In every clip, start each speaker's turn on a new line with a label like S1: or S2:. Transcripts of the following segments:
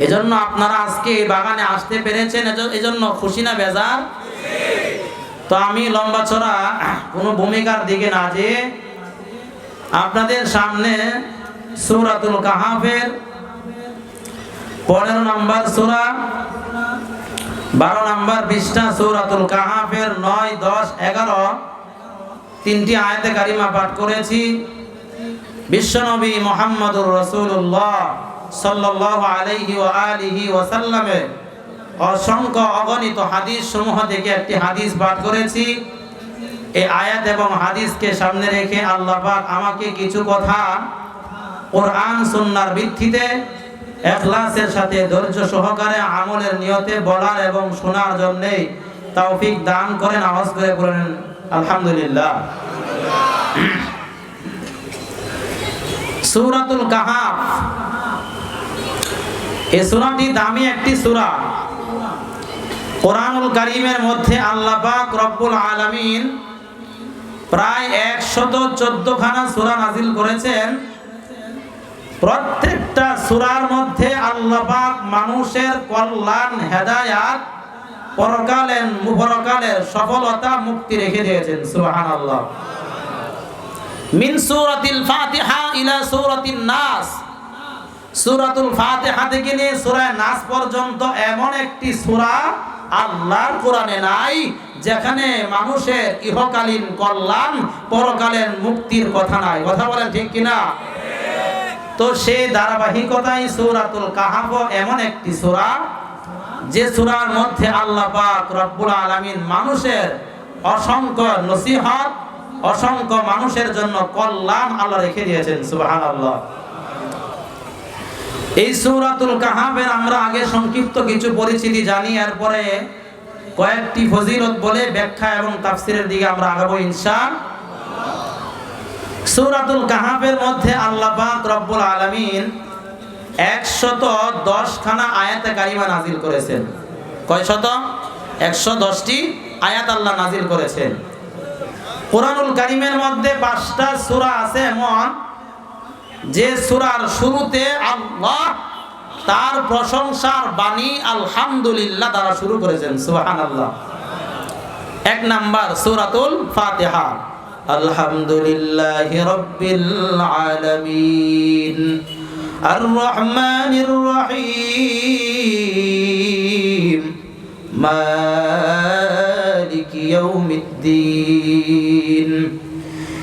S1: এজন্য আপনারা আজকে এই বাগানে আসতে পেরেছেন, এজ- এজন্য খুশি না বেজার? তো আমি লম্বা ছড়া কোনো ভূমিকার দিকে না যে আপনাদের সামনে সূরাতুল কাহাফের পনেরো নাম্বার সূরা, বারো নম্বর পৃষ্ঠা সূরাতুল কাহাফের নয়, দশ, এগারো, তিনটি আয়াতে কারিমা পাঠ করেছি। বিশ্বনবী মোহাম্মদুর রসুল্লাহ সাল্লাল্লাহু আলাইহি ওয়া আলিহি ওয়াসাল্লামের অসংখ্য অগণিত হাদিস সমূহ থেকে একটি হাদিস পাঠ করেছি। এই আয়াত এবং হাদিসকে সামনে রেখে আল্লাহ আমাকে কিছু কথা কোরআন সুন্নাহর ভিত্তিতে এখলাসের সাথে ধৈর্য সহকারে আমলের নিয়তে বলার এবং শোনার জন্য তৌফিক দান করেন, আওয়াজ করে বলেন, আলহামদুলিল্লাহ। সূরাতুল কাহাফ এই সূরাটি দামি একটি সূরা। কোরআনুল কারীমের মধ্যে আল্লাহ পাক রব্বুল আলামিন প্রায় একশত চোদ্দ খানা সূরা নাজিল করেছেন। প্রত্যেকটা সুরার মধ্যে আল্লাহ পাক মানুষের কল্যাণ, হেদায়াত, পরকালের পরকালের সফলতা মুক্তি রেখে দিয়েছেন, সুবহানাল্লাহ। মিন সূরাতিল ফাতিহা ইলা সূরাতিন নাস। সূরাতুল ফাতিহা থেকে নিয়ে সূরা নাস পর্যন্ত এমন একটি সূরা আল্লাহর কোরআনে নাই, যেখানে মানুষের ইহকালীন কল্যাণ পরকালীন মুক্তির কথা নাই। কথা বলেন ঠিক কিনা? তো সেই ধারাবাহিকতায় সূরাতুল কাহাফ এমন একটি সূরা, যে সূরার মধ্যে আল্লাহ পাক রব্বুল আলামিন মানুষের অসংখ্য নসিহত, অসংখ্য মানুষের জন্য কল্যাণ আল্লাহ রেখে দিয়েছেন, সুবহানাল্লাহ। এই সূরাতুল কাহাবের আমরা আগে সংক্ষিপ্ত কিছু পরিচিতি জানি, এরপরে কয়েকটি ফজিলত বলে ব্যাখ্যা এবং তাফসিরের দিকে আমরা আগাবো ইনশাআল্লাহ। সূরাতুল কাহাবের মধ্যে আল্লাহ রব্বুল আলামিন 110 খানা আয়াতে কারিমা নাজিল করেছেন। কয় শত? 110টি আয়াত আল্লাহ নাজিল করেছেন। কোরআনুল কারিমের মধ্যে পাঁচটা সূরা আছে, এমন যে সুরার শুরুতে আল্লাহ তার প্রশংসার বাণী আলহামদুলিল্লাহ দ্বারা শুরু করেছেন সুহান আল্লাহ এক নাম্বার সূরাতুল ফাতিহা। আলহামদুলিল্লাহি রাব্বিল আলামিন। আর রহমানির রহিম। মালিক ইয়াউমিদ্দিন।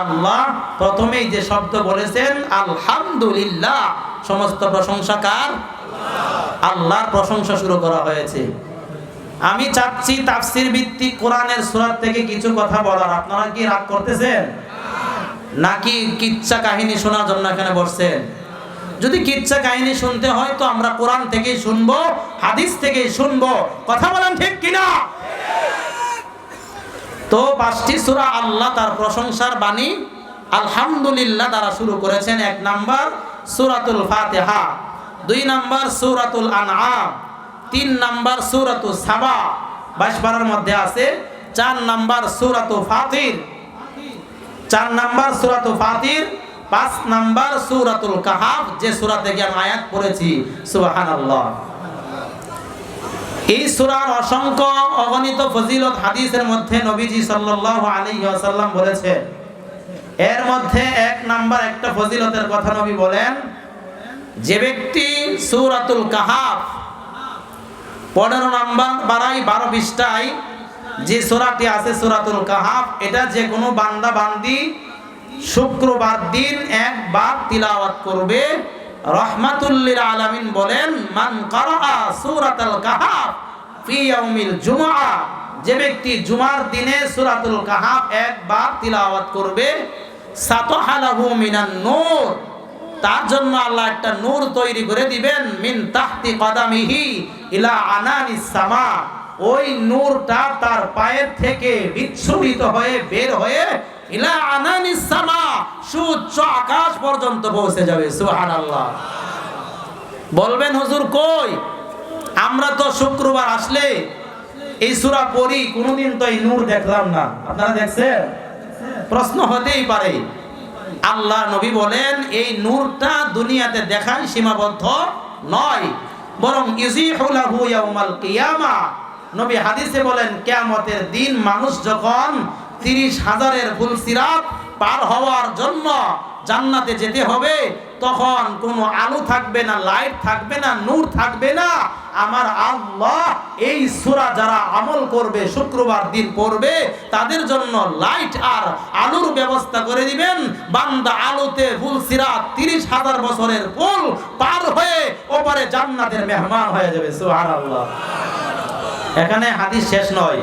S1: আল্লাহ প্রথমেই যে শব্দ বলেছেন, আলহামদুলিল্লাহ। সমস্ত প্রশংসাকার আল্লাহর প্রশংসা শুরু করা হয়েছে। আমি চাচ্ছি তাফসির ভিত্তিক কোরআনের সূরা থেকে কিছু কথা বলার। আপনারা কি রাগ করতেছেন? নাকি কিচ্ছা কাহিনী শোনার জন্য এখানে বসছেন? যদি কিচ্ছা কাহিনী শুনতে হয় তো আমরা কোরআন থেকেই শুনব, হাদিস থেকেই শুনব। কথা বলেন ঠিক কিনা? তো পাঁচটি সুরা আল্লাহ তার প্রশংসার বাণী আলহামদুলিল্লাহ দ্বারা শুরু করেছেন। এক নাম্বার সূরাতুল ফাতেহা, দুই নাম্বার সুরাতুল আনআম, তিন নাম্বার সূরাতুল সাবা, বাইশ পারার মধ্যে আছে। চার নাম্বার সুরাতু ফাতির, চার নাম্বার সুরাতু ফাতির, পাঁচ নাম্বার সূরাতুল কাহাফ, যে সূরা থেকে আমি আয়াত পড়েছি। সুবহানাল্লাহ। এই সুরার অসংখ্য অগণিত ফজিলত হাদিসের মধ্যে নবীজি সাল্লাল্লাহু আলাইহি ওয়াসাল্লাম বলেছেন। এর মধ্যে এক নাম্বার একটা ফজিলতের কথা নবী বলেন, যে ব্যক্তি সূরাতুল কাহাফ, পনেরো নাম্বার বারাই বারো পৃষ্ঠায় যে সূরাটি আছে সূরাতুল কাহাফ, এটা যে কোনো বান্দা বান্দি শুক্রবার দিন একবার তিলাওয়াত করবে। রহমাতুল্লিল আলামিন বলেন, মান কারা সূরাতুল কাহাফ ফি ইয়াউমিল যে ব্যক্তি জুমার দিনে সূরাতুল কাহাফ একবার তিলাওয়াত করবে সাতহালাহু মিনান নূর। তার জন্য আল্লাহ একটা নূর তৈরি করে দিবেন, মিন তাহতি কদামিহি ইলা আনানিস সামা ওই নূরটা তার পায়ের থেকে বিচ্ছুরিত হয়ে বের হয়ে ইলা আনানিস সামা সুউচ্চ আকাশ পর্যন্ত পৌঁছে যাবে, সুবহানাল্লাহ। বলবেন, হুজুর কই? আমরা তো শুক্রবার আসলে এই সূরা পড়ি, কোনোদিন তো এই নূর দেখলাম না। আপনারা দেখছেন? প্রশ্ন হতেই পারে। আল্লাহ নবী বলেন, এই নূরটা দুনিয়াতে দেখাই সীমাবদ্ধ নয়। বরং ইয়াউমাল কিয়ামা। নবী হাদিসে বলেন, কিয়ামতের দিন মানুষ যখন তিরিশ হাজারের ফুল সিরাত পার হওয়ার জন্য জান্নাতে যেতে হবে, তখন কোনো আলো থাকবে না, লাইট থাকবে না, নূর থাকবে না। আমার আল্লাহ এই সুরা যারা আমল করবে, শুক্রবার দিন পড়বে, তাদের জন্য লাইট আর আলোর ব্যবস্থা করে দিবেন। বান্দা আলোতে ফুল সিরাত তিরিশ হাজার বছরের ফুল পার হয়ে ওপারে জান্নাতের মেহমান হয়ে যাবে, সুবহানাল্লাহ। এখানে হাদিস শেষ নয়।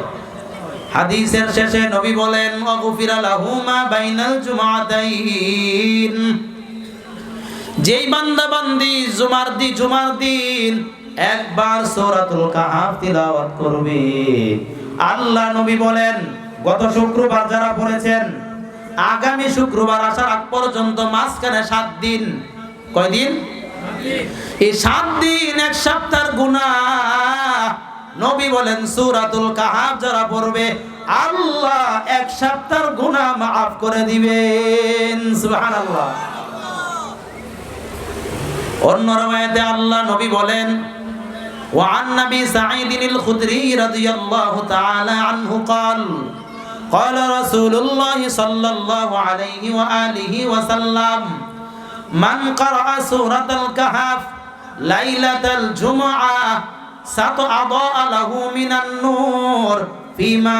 S1: হাদিসের শেষে নবী বলেন ওয়াগফিরা লাহুমা বাইনাল জুমাতাইন। যেই বান্দা বান্দি জুমার দি জুমার দিন একবার সূরাতুল কাহাফ তিলাওয়াত করবে। আল্লাহ নবী বলেন গত শুক্রবার যারা পড়েছেন আগামী শুক্রবার আসার আগ পর্যন্ত মাঝখানে সাত দিন। কয়দিন? এই সাত দিন এক সপ্তাহের গুনাহ। নবী বলেন সূরাতুল কাহাফ যারা পড়বে আল্লাহ এক সপ্তাহের গুনাহ মাফ করে দিবেন সুবহানাল্লাহ অন্য রওয়ায়াতে আল্লাহ নবী বলেন وعن نبي سعيد الخدري رضي الله تعالى عنه قال قال رسول الله صلى الله عليه وآله وسلم من قرأ سورة الكهف ليلة الجمعة সাত আদা আলাহু মিনান নূর ফিমা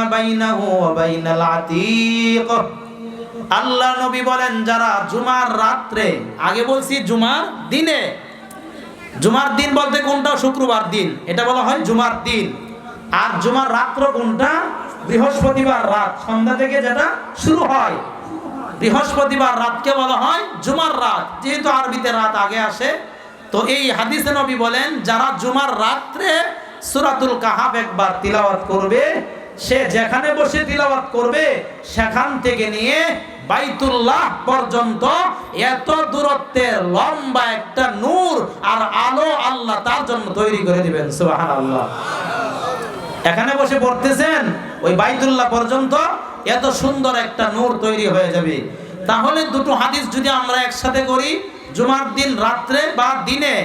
S1: আল্লাহ নবী বলেন, যারা জুমার রাত্রে, আগে বলছি জুমার দিনে, জুমার দিন বলতে কোনটা? শুক্রবার দিন। এটা বলা হয় জুমার দিন। আর জুমার রাত্র কোনটা? বৃহস্পতিবার রাত। সন্ধ্যা থেকে যেটা শুরু হয়। বৃহস্পতিবার রাতকে বলা হয় জুমার রাত। যেহেতু আরবিতে রাত আগে আসে তো এই হাদিসে নবী বলেন, যারা জুমার রাত্রে সুরাতুল কাহাব একবার তিলাওয়াত করবে, সে যেখানে বসে তিলাওয়াত করবে, সেখান থেকে নিয়ে বাইতুল্লাহ পর্যন্ত এত দূরত্বে লম্বা একটা নূর আর আলো আল্লাহ তার জন্য তৈরি করে দিবেন, সুবহানাল্লাহ। এখানে বসে পড়তেছেন, ওই বাইতুল্লাহ পর্যন্ত এত সুন্দর একটা নূর তৈরি হয়ে যাবে। তাহলে দুটো হাদিস যদি আমরা একসাথে করি জুমার দিন রাত্রে বা দিনে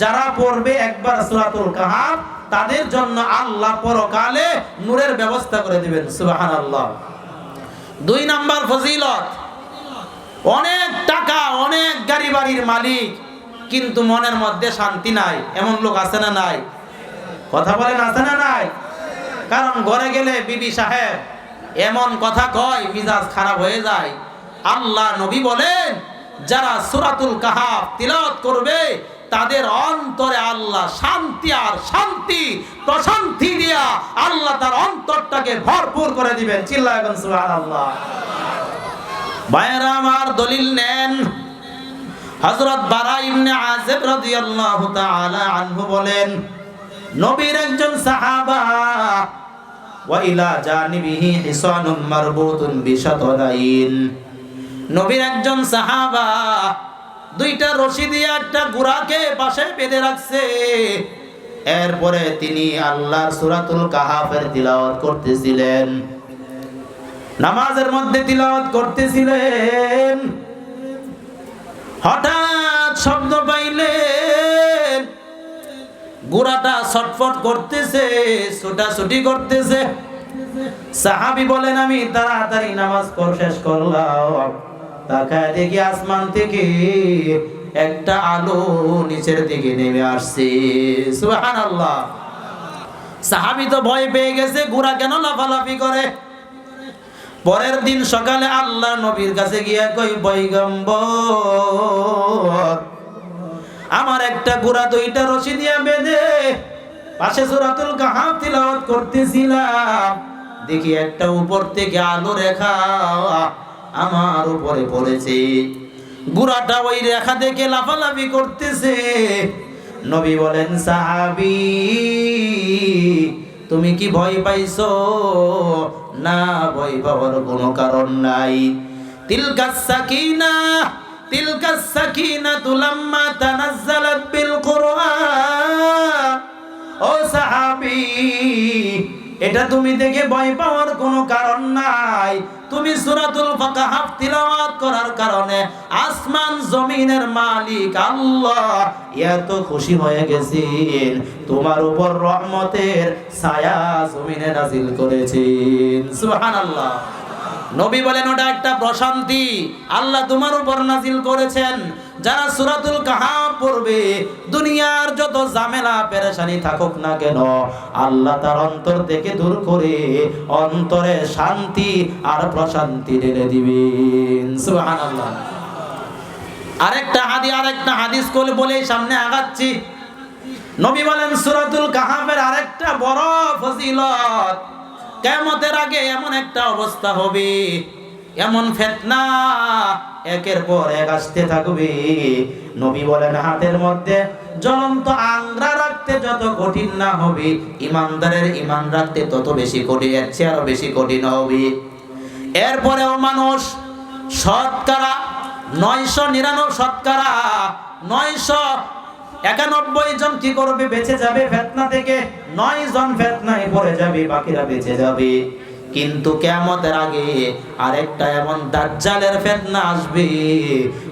S1: যারা পড়বে একবার সূরাতুল কাহাফ, তাদের জন্য আল্লাহ পরকালে নূরের ব্যবস্থা করে দিবেন, সুবহানাল্লাহ। দুই নাম্বার ফজিলত, অনেক টাকা, অনেক গাড়ি বাড়ির মালিক, কিন্তু মনের মধ্যে শান্তি নাই। এমন লোক আছে না নাই? কথা বলেন আছে না নাই? কারণ ঘরে গেলে বিবি সাহেব এমন কথা কয়, মিজাজ খারাপ হয়ে যায়। আল্লাহ নবী বলেন যারা সুরাতুল কাহাফ তিলাওয়াত করবে, তাদের অন্তরে আল্লাহ শান্তি আর শান্তি, প্রশান্তি দিয়া আল্লাহ তার অন্তরটাকে ভরপুর করে দিবেন। চিল্লাহ সুবহানাল্লাহ। ভাইয়েরা, আমার দলিল নেন। হযরত বারা ইবনে আযিব রাদিয়াল্লাহু তাআলা আনহু বলেন, নবীর একজন সাহাবা, ওয়া ইলা জানিবিহি হিসানুম মারবুতুন নবীর একজন সাহাবা দুইটা রশি দিয়ে একটা গুড়াকে পাশে বেঁধে রাখছে। এরপরে তিনি আল্লাহর সুরাতুল কাহাফের তিলাওয়াত করতেছিলেন। নামাজের মধ্যে তিলাওয়াত করতেছিলেন। হঠাৎ শব্দ পাইলেন। গুড়াটা ছটফট করতেছে, ছুটাছুটি করতেছে। সাহাবি বলেন, আমি তাড়াতাড়ি নামাজ কর শেষ করলাম। তাকায় দেখি আসমান থেকে একটা আলো নিচের দিকে নেমে আসছে। সুবহানাল্লাহ। সাহাবি তো ভয় পেয়ে গেছে গুড়া কেন লাফালাফি করে? পরের দিন সকালে আল্লাহ নবীর কাছে গিয়া কই বৈগম্বর আমার একটা গুড়া দুইটা রশি দিয়া বেঁধে পাশে সুরাতুল কাহাফ তিলাওয়াত করতেছিলাম। দেখি একটা উপর থেকে আলো রেখা আমার উপরে পড়েছে। বুড়াটা ওই রেখা দেখে লাফালাফি করতেছে। নবী বলেন, সাহাবি, তুমি কি ভয় পাইছো? না, ভয় পাওয়ার কোনো কারণ নাই। তিলকা সাকিনা তিলকা সাকিনা তুলাম্মা তানাজ্জালাত বিল কুরআন। ও সাহাবি এটা তুমি দেখে ভয় পাওয়ার কোনো কারণ নাই। তুমি সূরাতুল ফাকাহাফ তিলাওয়াত করার কারণে আসমান জমিনের মালিক আল্লাহ। এত খুশি হয়ে গেছেন, তোমার উপর রহমতের ছায়া জমিনে নাজিল করেছেন। সুবহানাল্লাহ। নবী বলেন, ওটা একটা প্রশান্তি। আল্লাহ তোমার উপর নাজিল করেছেন। যারা সুরাতুল কাহাব পড়বে, দুনিয়ার যত ঝামেলা, পেরেশানি থাকুক না কেন, আল্লাহ তার অন্তর থেকে দূর করে অন্তরে শান্তি আর প্রশান্তি ঢেলে সুবহানাল্লাহ। আরেকটা হাদি, আরেকটা হাদিস কোল বলে সামনে আগাচ্ছি। নবী বলেন, সুরাতুল কাহামের আরেকটা বড় ফজিলত কেমতের আগে এমন একটা অবস্থা হবে। এমন ফেতনা একের পর এক আসতে থাকবে। নবী বলেন, হাতের মধ্যে জ্বলন্ত আংরা রাখতে যত কঠিন না হবে, ইমানদারের ইমান রাখতে তত বেশি কঠিন, এর চেয়ে আরও বেশি কঠিন হবে। এরপরেও মানুষ শতকরা নয়শো নিরানব্বই, শতকরা নয়শো একানব্বই জন কি করবে? বেঁচে যাবে ফেতনা থেকে। নয় জন ফেতনায় পড়ে যাবে, বাকিরা বেঁচে যাবে। কিন্তু কেমতের আগে আরেকটা এমন দাজ্জালের ফেতনা আসবে।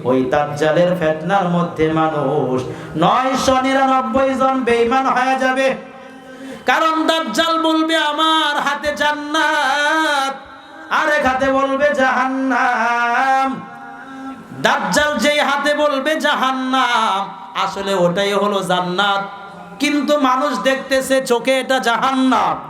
S1: ওই দাজ্জালের ফেতনার মধ্যে মানুষ নয়শো নিরানব্বই জন বেইমান হয়ে যাবে। কারণ দাজ্জাল বলবে, আমার হাতে জান্নাত। আরেক হাতে বলবে, জাহান্নাম। দাজ্জাল যেই হাতে বলবে, জাহান্নাম। আসলে ওটাই হলো জান্নাত। কিন্তু মানুষ দেখতেছে চোখে এটা জাহান্নাম।